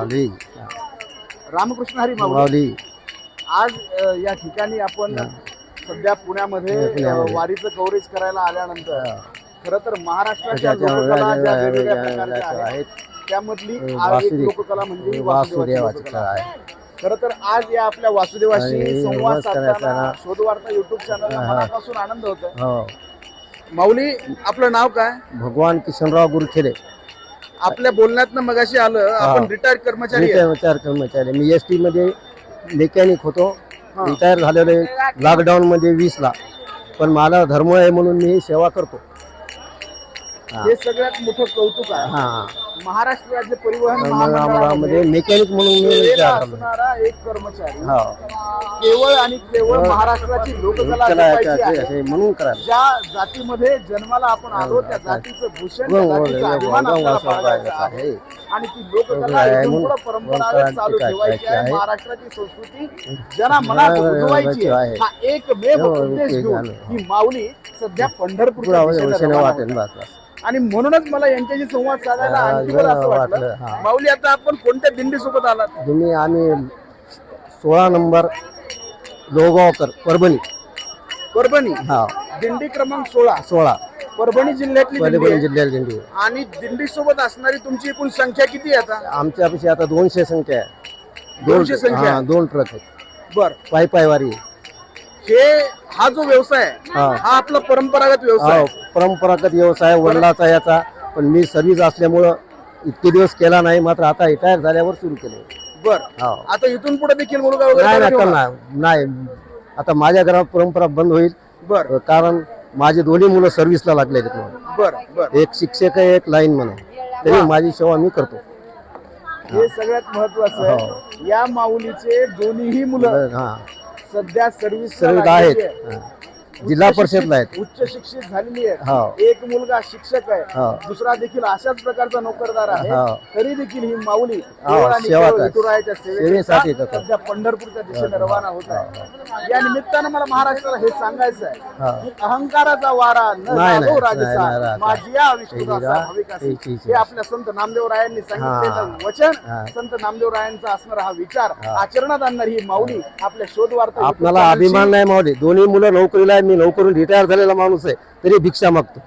माऊली. रामकृष्ण हरी माऊली. आज अ, या ठिकाणी आपण सध्या पुण्यामध्ये. अ, वारीचं कव्हरेज करायला आल्यानंतर खर तर महाराष्ट्राच्या त्याच्या लोककला ज्या वेगवेगळ्या वेगवेगळ्या प्रकारच्या आहेत त्यामधली एक लोककला म्हणजे वासुदेवाची वासुदेवाची लोककला. कला आहे. खर तर आज या आपल्या वासुदेवाशी आणि संवाद साधताना. शोधवार्ता युट्यूब चॅनलला हा. मनापासून आनंद होतोय. हो. माऊली आपलं नाव काय? भगवान किशनराव गुरखेडे. आपल्या बोलण्यातनं मगाशी आलं आपण रिटायर्ड कर्मचारी आहे. रिटायर कर्मचारी. मी एस टी मध्ये मेकॅनिक होतो. हा. रिटायर झालेलो आहे. लॉकडाऊन मध्ये वीस ला. पण मला धर्म आहे म्हणून मी सेवा करतो. हा. हे सगळ्यात मोठं कौतुक आहे. हा. महाराष्ट्र राज्य परिवहनमध्ये महामंडळामध्ये मेकॅनिक म्हणून मी सेवेला रिटायर झालो असणारा एक कर्मचारी हो केवळ आणि केवळ महाराष्ट्राची लोककला चला जपायची आहे. म्हणून करायला ज्या जातीमध्ये जन्माला आपण आलो त्या जातीचं भूषण त्या जातीचा अभिमान आपल्याला बाळगायचा आहे. आहे. आणि ती लोककला आहे, इथून म्हणून पुढे परंपरा परंपरा चालू टिकायची ठेवायची आहे आहे. महाराष्ट्राची संस्कृती जना मनात रुजवायची आहे आहे. हा एकमेव हो, उद्देश ते घेऊन झालं. ही माऊली सध्या पंढरपूरच्या वाटेल होते. बस बस आणि म्हणूनच मला यांच्याशी संवाद साधायला हा, आणखी बरं असं वाटलं, वाटलं. माऊली आता आपण कोणत्या दिंडी सोबत आलात? तुम्ही आम्ही सोळा नंबर लोहगावकर परभणी. परभणी. हा. दिंडी क्रमांक सोळा. सोळा. परभणी जिल्ह्यातली दिंडी परभणी आहे. जिल्ह्यात दिंडी आणि दिंडी सोबत असणारी तुमची एकूण संख्या किती आहे आता? आमच्यापाशी आता दोनशे संख्या आहे. दोनशे संख्या हा. दोन ट्रक आहेत. बर. पाय पायवारी हे हा जो व्यवसाय आहे हा. हा आपला परंपरागत व्यवसाय हा, आहे. परंपरागत व्यवसाय वडिलाचा याचा. पण मी सर्व्हिस असल्यामुळं इतके दिवस केला नाही मात्र आता रिटायर झाल्यावर सुरू केले. बर. हा. आता इथून पुढे देखील मुलगा वगैरे नाही नाही? करणार नाही. आता माझ्या घरात परंपरा बंद होईल. बर. कारण माझे दोन्ही मुलं सर्व्हिसला लागले आहेत बर बर. एक शिक्षक आहे एक लाईन म्हणून तरी माझी सेवा मी करतो. हे सगळ्यात महत्वाचं आहे. या माऊलीचे दोन्हीही मुलं हा. सध्या सर्व्हिस सर्व आहेत. हा. जिल्हा परिषदला आहेत उच्च शिक्षित झालेली आहे. हो. एक मुलगा शिक्षक आहे. हो. दुसरा देखील अशाच प्रकारचा नोकरदार आहे. हो. तरी देखील ही माऊली सेवेसाठी. सध्या पंढरपूरच्या दिशेने रवाना होत आहे. या निमित्तानं मला महाराष्ट्राला हे सांगायचं आहे. की अहंकाराचा वारा न नाही, राजसा. हे आपल्या संत नामदेव रायांनी सांगितलेलं. वचन. संत नामदेव रायांचा असणारा हा विचार. आचरणात आणणारी ही माऊली आपल्या शोधवार्ता आपल्याला अभिमान नाही मावली दोन्ही मुलं नोकरीला मी नोकरून रिटायर झालेला माणूस आहे तरी भिक्षा मागतो.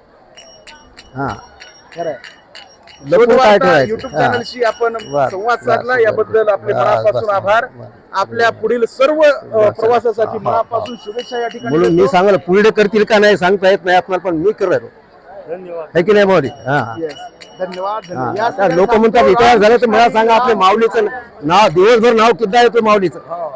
हा. खरंय. लपून काय ठेवायचं? युट्यूब हा. चॅनलशी आपण बर, संवाद बर, साधला बर, याबद्दल आपले बर, मनापासून बर, आभार. बर. आपल्या पुढील सर्व अ, प्रवासासाठी मनापासून शुभेच्छा या ठिकाणी म्हणून मी देतो. सांगाल पुढे करतील का नाही सांगता येत नाही आपल्याला पण मी करतो धन्यवाद. है की नाही माऊली हा. Yes. धन्यवाद हा. धन्यवाद या आता सगळ्या लोक म्हणतात रिटायर झालं तर मला सांगा आपल्या माऊलीचं नाव दिवसभर नाव किती येतो माऊलीचं? हो.